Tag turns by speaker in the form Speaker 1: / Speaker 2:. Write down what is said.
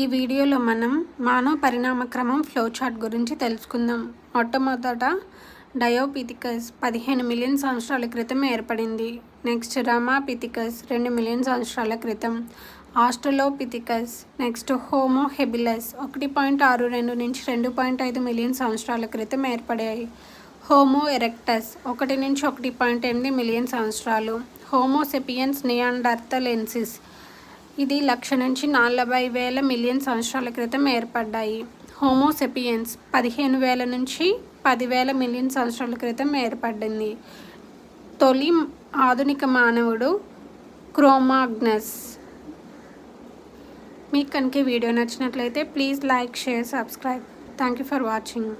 Speaker 1: ఈ వీడియోలో మనం మానవ పరిణామ క్రమం ఫ్లో చార్ట్ గురించి తెలుసుకుందాం. మొట్టమొదట డయోపిథికస్ పదిహేను మిలియన్ సంవత్సరాల క్రితం ఏర్పడింది. నెక్స్ట్ రమాపిథికస్ రెండు మిలియన్ సంవత్సరాల క్రితం. ఆస్ట్రలోపిథికస్ నెక్స్ట్ హోమో హెబిలస్ ఒకటి పాయింట్ ఆరు రెండు నుంచి రెండు పాయింట్ ఐదు మిలియన్ సంవత్సరాల క్రితం ఏర్పడాయి. హోమో ఎరెక్టస్ ఒకటి నుంచి ఒకటి పాయింట్ ఎనిమిది మిలియన్ సంవత్సరాలు. హోమోసెపియన్స్ నియాండర్తలెన్సిస్ ఇది లక్ష నుంచి నలభై వేల మిలియన్ సంవత్సరాల క్రితం ఏర్పడ్డాయి. హోమోసెపియన్స్ పదిహేను వేల నుంచి పదివేల మిలియన్ సంవత్సరాల క్రితం ఏర్పడింది. తొలి ఆధునిక మానవుడు క్రోమాగ్నస్. మీకు కనుక వీడియో నచ్చినట్లయితే please like share subscribe. Thank you for watching.